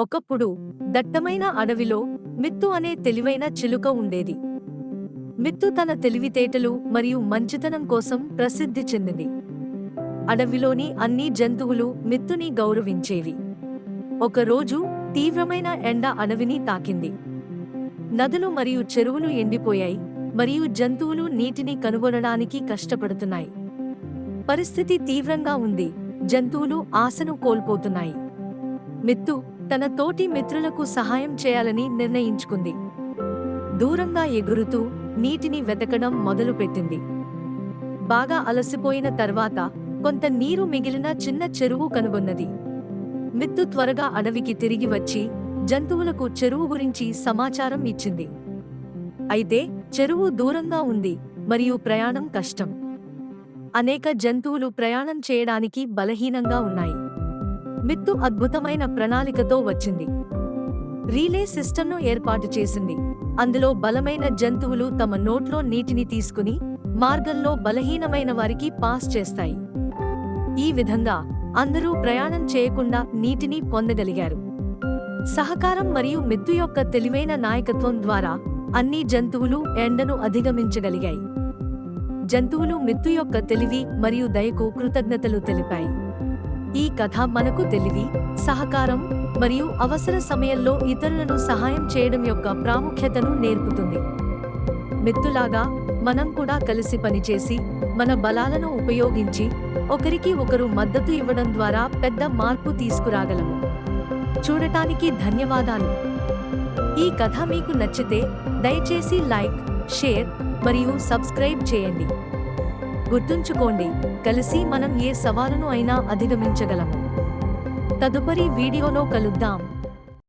ఒకప్పుడు దట్టమైన అడవిలో మిత్తు అనే తెలివైన చిలుక ఉండేది. మిత్తు తన తెలివితేటలు మరియు మంచితనం కోసం ప్రసిద్ధి చెందింది. అడవిలోని అన్ని జంతువులు మిత్తుని గౌరవించేవి. ఒకరోజు తీవ్రమైన ఎండ అడవిని తాకింది. నదులు మరియు చెరువులు ఎండిపోయాయి మరియు జంతువులు నీటిని కనుగొనడానికి కష్టపడుతున్నాయి. పరిస్థితి తీవ్రంగా ఉంది. జంతువులు ఆశను కోల్పోతున్నాయి. మిత్తు తన తోటి మిత్రులకు సహాయం చేయాలని నిర్ణయించుకుంది. దూరంగా ఎగురుతూ నీటిని వెతకడం మొదలుపెట్టింది. బాగా అలసిపోయిన తర్వాత కొంత నీరు మిగిలిన చిన్న చెరువు కనుగొన్నది. మిత్తు త్వరగా అడవికి తిరిగి వచ్చి జంతువులకు చెరువు గురించి సమాచారం ఇచ్చింది. అయితే చెరువు దూరంగా ఉంది మరియు ప్రయాణం కష్టం. అనేక జంతువులు ప్రయాణం చేయడానికి బలహీనంగా ఉన్నాయి. మిత్తు అద్భుతమైన ప్రణాళికతో వచ్చింది. రీలే సిస్టమ్ను ఏర్పాటు చేసింది. అందులో బలమైన జంతువులు తమ నోట్లో నీటిని తీసుకుని మార్గంలో బలహీనమైన వారికి పాస్ చేస్తాయి. ఈ విధంగా అందరూ ప్రయాణం చేయకుండా నీటిని పొందగలిగారు. సహకారం మరియు మిత్తు యొక్క తెలివైన నాయకత్వం ద్వారా అన్ని జంతువులు ఎండను అధిగమించగలిగాయి. జంతువులు మిత్తు యొక్క తెలివి మరియు దయకు కృతజ్ఞతలు తెలిపాయి. ఈ కథ మనకు తెలివి సహకారం మరియు అవసర సమయంలో ఇతరులను సహాయం చేయడం యొక్క ప్రాముఖ్యతను నేర్పుతుంది. మిత్తులాగా మనం కూడా కలిసి పనిచేసి మన బలాలను ఉపయోగించి ఒకరికి ఒకరు మద్దతు ఇవ్వడం ద్వారా పెద్ద మార్పు తీసుకురాగలము. చూడటానికి ధన్యవాదాలు. ఈ కథ మీకు నచ్చితే దయచేసి లైక్ షేర్ మరియు సబ్స్క్రైబ్ చేయండి. గుర్తుంచుకోండి కలిసి మనం ఏ సవాలును అయినా అధిగమించగలము తదుపరి వీడియోలో కలుద్దాం.